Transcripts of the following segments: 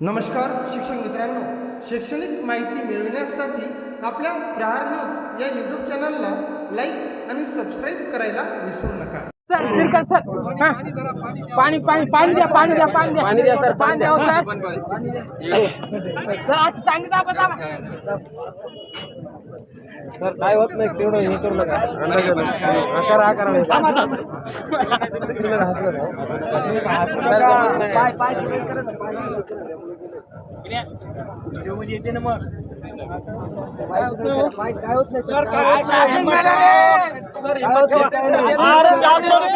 नमस्कार शिक्षक मित्रांनो. शैक्षणिक माहिती मिळविण्यासाठी आपल्या प्रहार न्यूज या यूट्यूब चॅनलला लाईक आणि सबस्क्राईब करायला विसरू नका. Sir sir. हा. पाणी पाणी पाणी द्या पाणी द्या पाणी द्या. पाणी द्या, सर, पाणी द्या. हो, पाणी सर सर, असं चांगली दाबा दाबा. सर काय होत नाही तेवढं हे करू नका. आकार आकार नाही. थांबा, थांबा. तिकडे घातलं का? सर, होत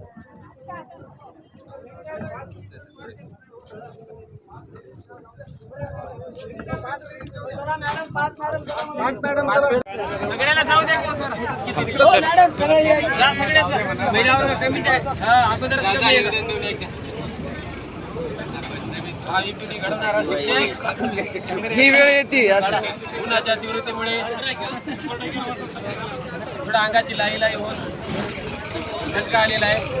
जाऊ द्या कमीच आहे. हा, अगोदरच कमी आहे. भावी पिढी घडवणारा शिक्षक ही वेळ येते उन्हाच्या तीव्रतेमुळे थोडं अंगाची लाई लाई होऊन झटका आलेला आहे.